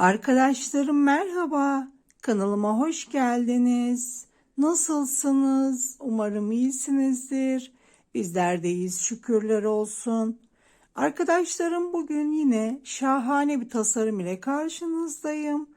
Arkadaşlarım merhaba. Kanalıma hoş geldiniz. Nasılsınız? Umarım iyisinizdir. Bizler de iyiyiz şükürler olsun. Arkadaşlarım bugün yine şahane bir tasarım ile karşınızdayım.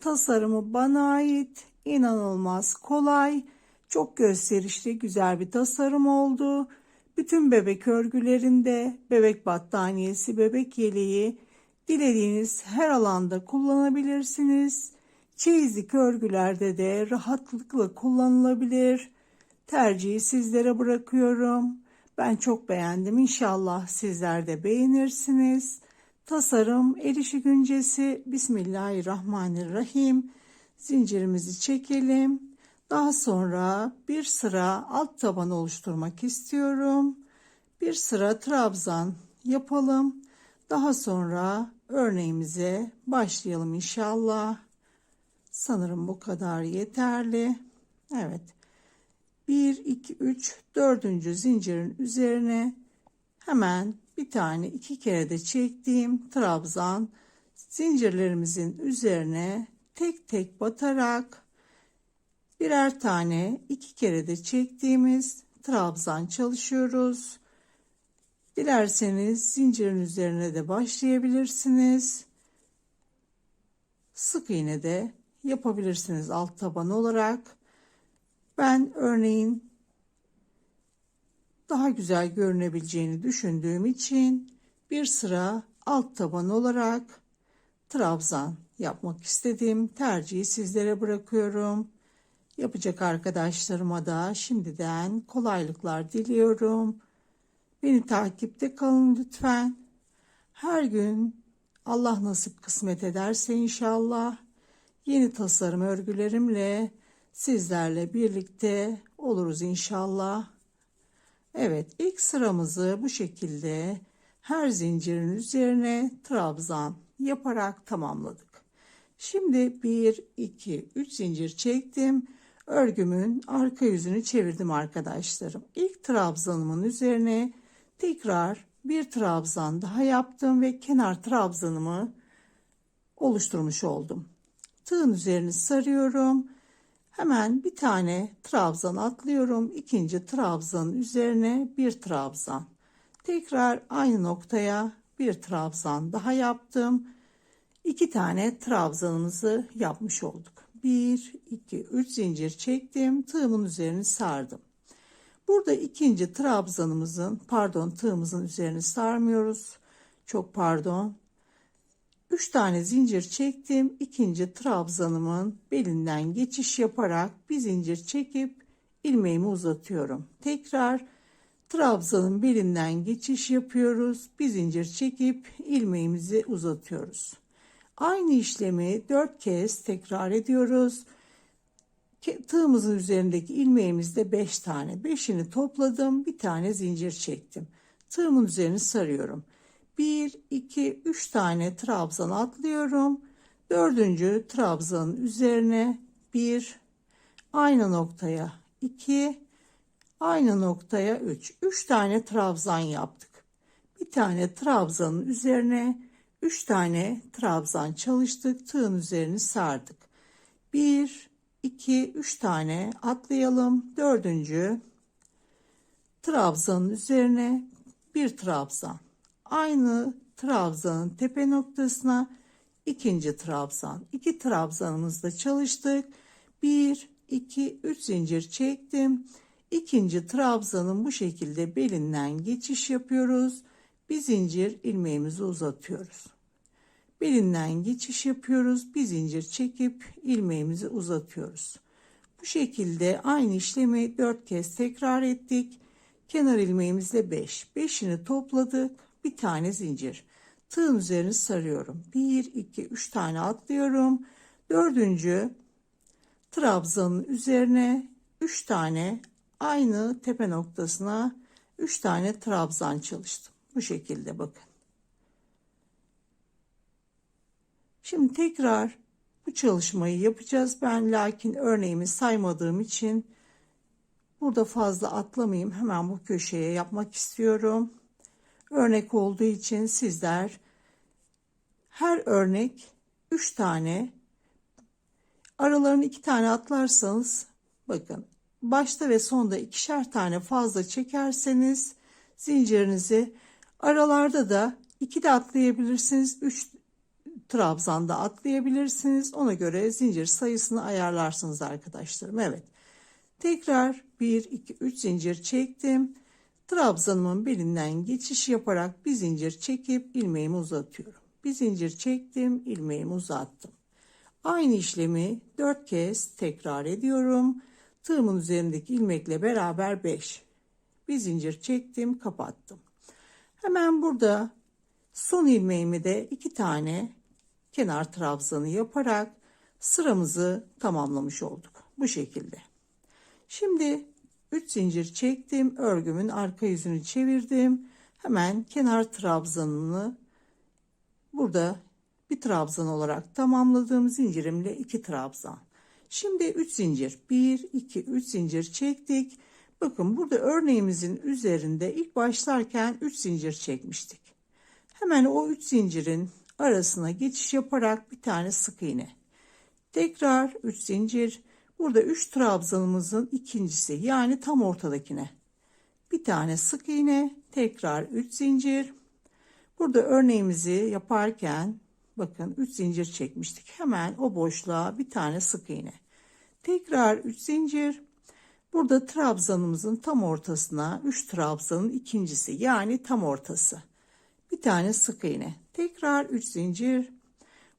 Tasarımı bana ait, inanılmaz kolay, çok gösterişli güzel bir tasarım oldu. Bütün bebek örgülerinde bebek battaniyesi, bebek yeleği, Dilediğiniz her alanda kullanabilirsiniz. Çeyizlik örgülerde de rahatlıkla kullanılabilir. Tercihi sizlere bırakıyorum. Ben çok beğendim. İnşallah sizler de beğenirsiniz. Tasarım el işi güncesi. Bismillahirrahmanirrahim. Zincirimizi çekelim. Daha sonra bir sıra alt taban oluşturmak istiyorum. Bir sıra trabzan yapalım. Daha sonra örneğimize başlayalım inşallah. Sanırım bu kadar yeterli. Evet. 1, 2, 3, 4. zincirin üzerine hemen bir tane iki kere de çektiğim trabzan zincirlerimizin üzerine tek tek batarak birer tane iki kere de çektiğimiz trabzan çalışıyoruz. Dilerseniz zincirin üzerine de başlayabilirsiniz. Sık iğne de yapabilirsiniz alt taban olarak. Ben örneğin daha güzel görünebileceğini düşündüğüm için bir sıra alt taban olarak trabzan yapmak istedim. Tercihi sizlere bırakıyorum. Yapacak arkadaşlarıma da şimdiden kolaylıklar diliyorum. Beni takipte kalın lütfen. Her gün Allah nasip kısmet ederse inşallah yeni tasarım örgülerimle sizlerle birlikte oluruz inşallah. Evet ilk sıramızı bu şekilde her zincirin üzerine trabzan yaparak tamamladık. Şimdi 1 2 3 zincir çektim. Örgümün arka yüzünü çevirdim arkadaşlarım. İlk trabzanımın üzerine Tekrar bir trabzan daha yaptım ve kenar trabzanımı oluşturmuş oldum. Tığın üzerini sarıyorum. Hemen bir tane trabzan atlıyorum. İkinci trabzanın üzerine bir trabzan. Tekrar aynı noktaya bir trabzan daha yaptım. İki tane trabzanımızı yapmış olduk. 1, 2, 3 zincir çektim. Tığımın üzerini sardım. Burada ikinci trabzanımızın pardon tığımızın üzerini sarmıyoruz. Çok pardon. 3 tane zincir çektim. İkinci trabzanımın belinden geçiş yaparak bir zincir çekip ilmeğimi uzatıyorum. Tekrar trabzanın belinden geçiş yapıyoruz. Bir zincir çekip ilmeğimizi uzatıyoruz. Aynı işlemi 4 kez tekrar ediyoruz tığımızın üzerindeki ilmeğimizde 5 tane. 5'ini topladım. Bir tane zincir çektim. Tığımın üzerini sarıyorum. 1, 2, 3 tane trabzan atlıyorum. Dördüncü trabzanın üzerine 1, aynı noktaya 2, aynı noktaya 3. 3 tane trabzan yaptık. Bir tane trabzanın üzerine 3 tane trabzan çalıştık. Tığın üzerini sardık. 1, 2 3 tane atlayalım. Dördüncü trabzanın üzerine bir trabzan. Aynı trabzanın tepe noktasına ikinci trabzan. İki trabzanımızda çalıştık. 1 2 3 zincir çektim. İkinci trabzanın bu şekilde belinden geçiş yapıyoruz. Bir zincir ilmeğimizi uzatıyoruz. Belinden geçiş yapıyoruz. Bir zincir çekip ilmeğimizi uzatıyoruz. Bu şekilde aynı işlemi 4 kez tekrar ettik. Kenar ilmeğimizle 5. 5'ini topladık. Bir tane zincir. Tığın üzerini sarıyorum. 1, 2, 3 tane atlıyorum. Dördüncü trabzanın üzerine 3 tane aynı tepe noktasına 3 tane trabzan çalıştım. Bu şekilde bakın. Şimdi tekrar bu çalışmayı yapacağız. Ben lakin örneğimi saymadığım için burada fazla atlamayayım. Hemen bu köşeye yapmak istiyorum. Örnek olduğu için sizler her örnek 3 tane aralarını 2 tane atlarsanız bakın başta ve sonda ikişer tane fazla çekerseniz zincirinizi aralarda da 2 de atlayabilirsiniz 3 trabzanda atlayabilirsiniz. Ona göre zincir sayısını ayarlarsınız arkadaşlarım. Evet. Tekrar 1 2 3 zincir çektim. Trabzanımın belinden geçiş yaparak bir zincir çekip ilmeğimi uzatıyorum. Bir zincir çektim ilmeğimi uzattım. Aynı işlemi 4 kez tekrar ediyorum. Tığımın üzerindeki ilmekle beraber 5 bir zincir çektim kapattım. Hemen burada son ilmeğimi de iki tane kenar trabzanı yaparak sıramızı tamamlamış olduk bu şekilde şimdi 3 zincir çektim örgümün arka yüzünü çevirdim hemen kenar trabzanını burada bir trabzan olarak tamamladığım zincirimle 2 trabzan Şimdi 3 zincir 1 2 3 zincir çektik. Bakın burada örneğimizin üzerinde ilk başlarken 3 zincir çekmiştik. Hemen o 3 zincirin arasına geçiş yaparak bir tane sık iğne. Tekrar 3 zincir. Burada 3 trabzanımızın ikincisi yani tam ortadakine. Bir tane sık iğne, tekrar 3 zincir. Burada örneğimizi yaparken bakın 3 zincir çekmiştik. Hemen o boşluğa bir tane sık iğne. Tekrar 3 zincir. Burada trabzanımızın tam ortasına 3 trabzanın ikincisi yani tam ortası. Bir tane sık iğne. Tekrar 3 zincir.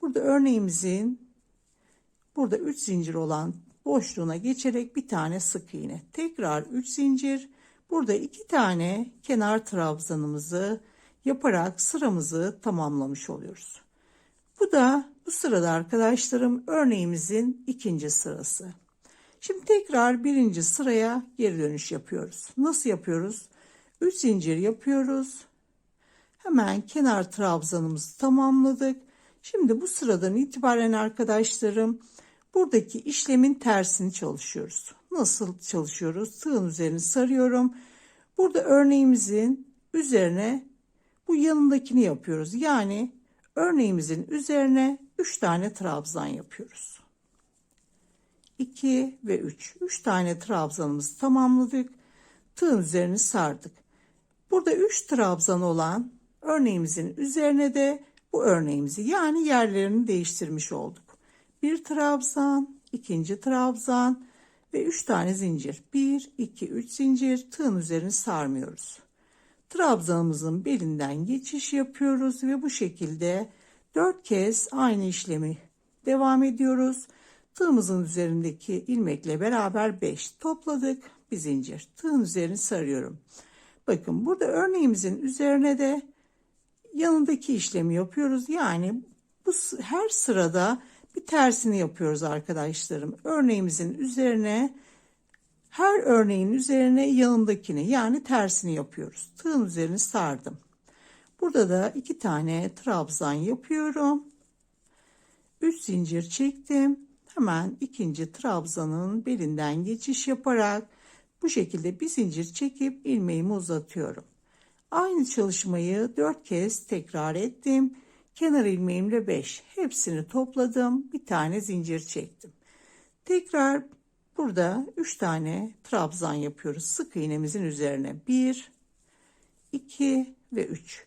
Burada örneğimizin burada 3 zincir olan boşluğuna geçerek bir tane sık iğne. Tekrar 3 zincir. Burada iki tane kenar trabzanımızı yaparak sıramızı tamamlamış oluyoruz. Bu da bu sırada arkadaşlarım örneğimizin ikinci sırası. Şimdi tekrar birinci sıraya geri dönüş yapıyoruz. Nasıl yapıyoruz? 3 zincir yapıyoruz. Hemen kenar trabzanımızı tamamladık. Şimdi bu sıradan itibaren arkadaşlarım buradaki işlemin tersini çalışıyoruz. Nasıl çalışıyoruz? Tığın üzerini sarıyorum. Burada örneğimizin üzerine bu yanındakini yapıyoruz. Yani örneğimizin üzerine 3 tane trabzan yapıyoruz. 2 ve 3. 3 tane trabzanımızı tamamladık. Tığın üzerini sardık. Burada 3 trabzan olan örneğimizin üzerine de bu örneğimizi yani yerlerini değiştirmiş olduk. Bir trabzan, ikinci trabzan ve 3 tane zincir. 1, 2, 3 zincir tığın üzerini sarmıyoruz. Trabzanımızın belinden geçiş yapıyoruz ve bu şekilde 4 kez aynı işlemi devam ediyoruz. Tığımızın üzerindeki ilmekle beraber 5 topladık. Bir zincir. Tığın üzerini sarıyorum. Bakın burada örneğimizin üzerine de yanındaki işlemi yapıyoruz. Yani bu her sırada bir tersini yapıyoruz arkadaşlarım. Örneğimizin üzerine her örneğin üzerine yanındakini yani tersini yapıyoruz. Tığın üzerini sardım. Burada da iki tane trabzan yapıyorum. 3 zincir çektim. Hemen ikinci trabzanın belinden geçiş yaparak bu şekilde bir zincir çekip ilmeğimi uzatıyorum. Aynı çalışmayı 4 kez tekrar ettim. Kenar ilmeğimle 5. Hepsini topladım. Bir tane zincir çektim. Tekrar burada 3 tane trabzan yapıyoruz. Sık iğnemizin üzerine 1 2 ve 3.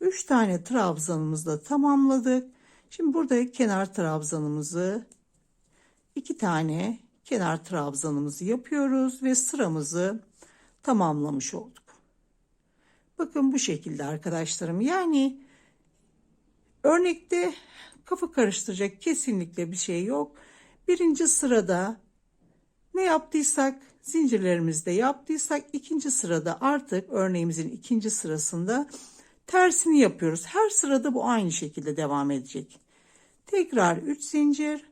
3 tane trabzanımızı tamamladık. Şimdi burada kenar trabzanımızı 2 tane kenar trabzanımızı yapıyoruz ve sıramızı tamamlamış olduk. Bakın bu şekilde arkadaşlarım. Yani örnekte kafa karıştıracak kesinlikle bir şey yok. Birinci sırada ne yaptıysak zincirlerimizde yaptıysak ikinci sırada artık örneğimizin ikinci sırasında tersini yapıyoruz. Her sırada bu aynı şekilde devam edecek. Tekrar 3 zincir.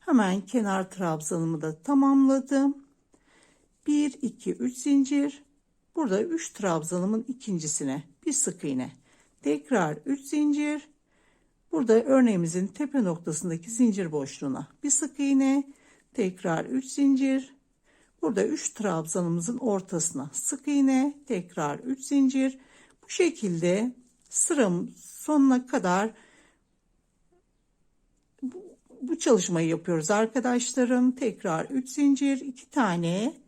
Hemen kenar trabzanımı da tamamladım. 1 2 3 zincir. Burada 3 trabzanımın ikincisine bir sık iğne. Tekrar 3 zincir. Burada örneğimizin tepe noktasındaki zincir boşluğuna bir sık iğne. Tekrar 3 zincir. Burada 3 trabzanımızın ortasına sık iğne. Tekrar 3 zincir. Bu şekilde sıram sonuna kadar bu, bu çalışmayı yapıyoruz arkadaşlarım. Tekrar 3 zincir, 2 tane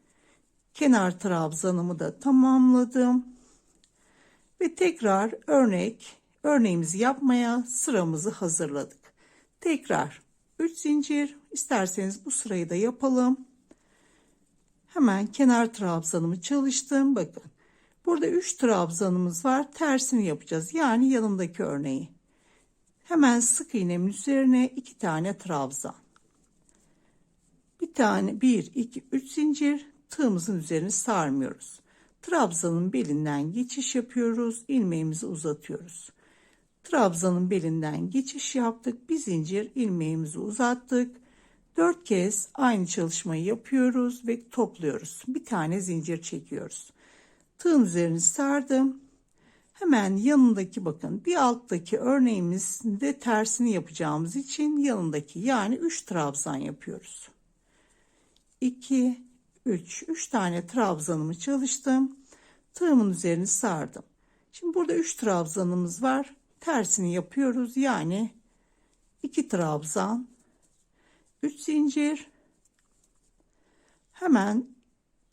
kenar trabzanımı da tamamladım. Ve tekrar örnek örneğimizi yapmaya sıramızı hazırladık. Tekrar 3 zincir isterseniz bu sırayı da yapalım. Hemen kenar trabzanımı çalıştım. Bakın burada 3 trabzanımız var. Tersini yapacağız. Yani yanındaki örneği. Hemen sık iğnemin üzerine 2 tane trabzan. Bir tane 1 2 3 zincir tığımızın üzerine sarmıyoruz. Trabzanın belinden geçiş yapıyoruz. ilmeğimizi uzatıyoruz. Trabzanın belinden geçiş yaptık. Bir zincir ilmeğimizi uzattık. Dört kez aynı çalışmayı yapıyoruz ve topluyoruz. Bir tane zincir çekiyoruz. Tığın üzerini sardım. Hemen yanındaki bakın bir alttaki örneğimizde tersini yapacağımız için yanındaki yani 3 trabzan yapıyoruz. 2 3 3 tane trabzanımı çalıştım. Tığımın üzerini sardım. Şimdi burada 3 trabzanımız var. Tersini yapıyoruz. Yani 2 trabzan 3 zincir hemen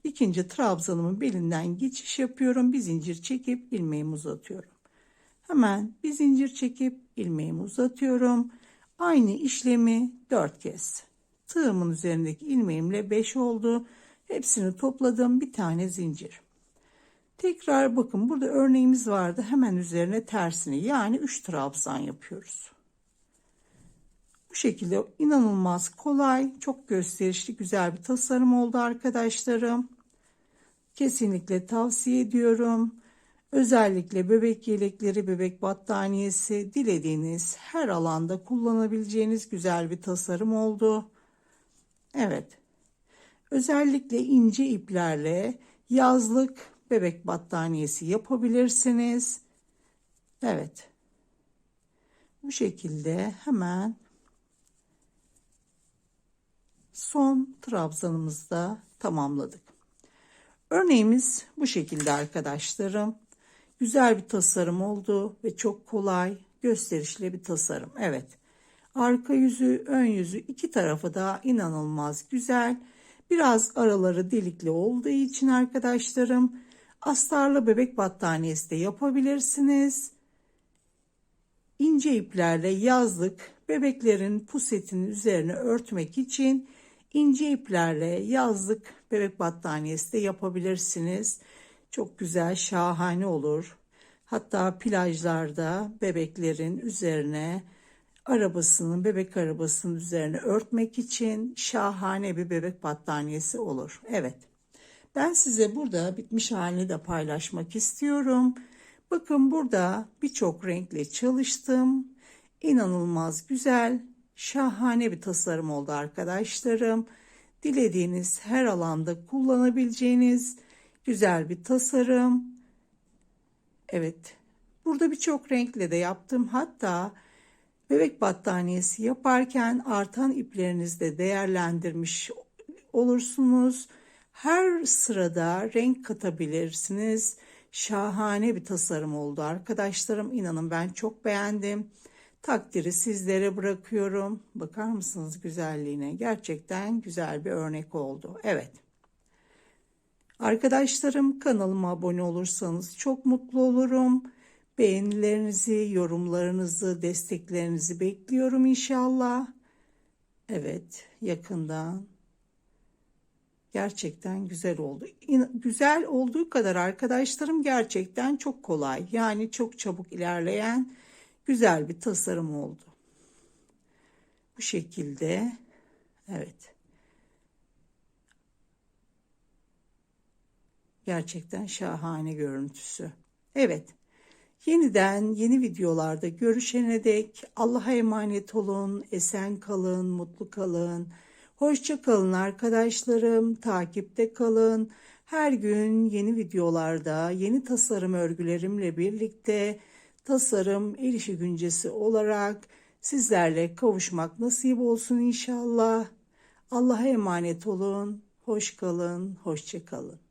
ikinci trabzanımın belinden geçiş yapıyorum. Bir zincir çekip ilmeğimi uzatıyorum. Hemen bir zincir çekip ilmeğimi uzatıyorum. Aynı işlemi 4 kez. Tığımın üzerindeki ilmeğimle 5 oldu. Hepsini topladım. Bir tane zincir. Tekrar bakın burada örneğimiz vardı. Hemen üzerine tersini yani 3 trabzan yapıyoruz. Bu şekilde inanılmaz kolay, çok gösterişli, güzel bir tasarım oldu arkadaşlarım. Kesinlikle tavsiye ediyorum. Özellikle bebek yelekleri, bebek battaniyesi dilediğiniz her alanda kullanabileceğiniz güzel bir tasarım oldu. Evet. Özellikle ince iplerle yazlık bebek battaniyesi yapabilirsiniz. Evet. Bu şekilde hemen son trabzanımızda tamamladık. Örneğimiz bu şekilde arkadaşlarım. Güzel bir tasarım oldu ve çok kolay, gösterişli bir tasarım. Evet. Arka yüzü, ön yüzü iki tarafı da inanılmaz güzel. Biraz araları delikli olduğu için arkadaşlarım astarlı bebek battaniyesi de yapabilirsiniz. İnce iplerle yazlık bebeklerin pusetinin üzerine örtmek için ince iplerle yazlık bebek battaniyesi de yapabilirsiniz. Çok güzel, şahane olur. Hatta plajlarda bebeklerin üzerine arabasının, bebek arabasının üzerine örtmek için şahane bir bebek battaniyesi olur. Evet. Ben size burada bitmiş halini de paylaşmak istiyorum. Bakın burada birçok renkle çalıştım. İnanılmaz güzel, şahane bir tasarım oldu arkadaşlarım. Dilediğiniz her alanda kullanabileceğiniz güzel bir tasarım. Evet. Burada birçok renkle de yaptım. Hatta bebek battaniyesi yaparken artan iplerinizde değerlendirmiş olursunuz. Her sırada renk katabilirsiniz. Şahane bir tasarım oldu arkadaşlarım. İnanın ben çok beğendim. Takdiri sizlere bırakıyorum. Bakar mısınız güzelliğine? Gerçekten güzel bir örnek oldu. Evet. Arkadaşlarım kanalıma abone olursanız çok mutlu olurum. Beğenilerinizi, yorumlarınızı, desteklerinizi bekliyorum inşallah. Evet, yakından gerçekten güzel oldu. Güzel olduğu kadar arkadaşlarım gerçekten çok kolay. Yani çok çabuk ilerleyen güzel bir tasarım oldu. Bu şekilde evet. Gerçekten şahane görüntüsü. Evet. Yeniden yeni videolarda görüşene dek Allah'a emanet olun, esen kalın, mutlu kalın. Hoşça kalın arkadaşlarım, takipte kalın. Her gün yeni videolarda, yeni tasarım örgülerimle birlikte tasarım el işi güncesi olarak sizlerle kavuşmak nasip olsun inşallah. Allah'a emanet olun. Hoş kalın, hoşça kalın.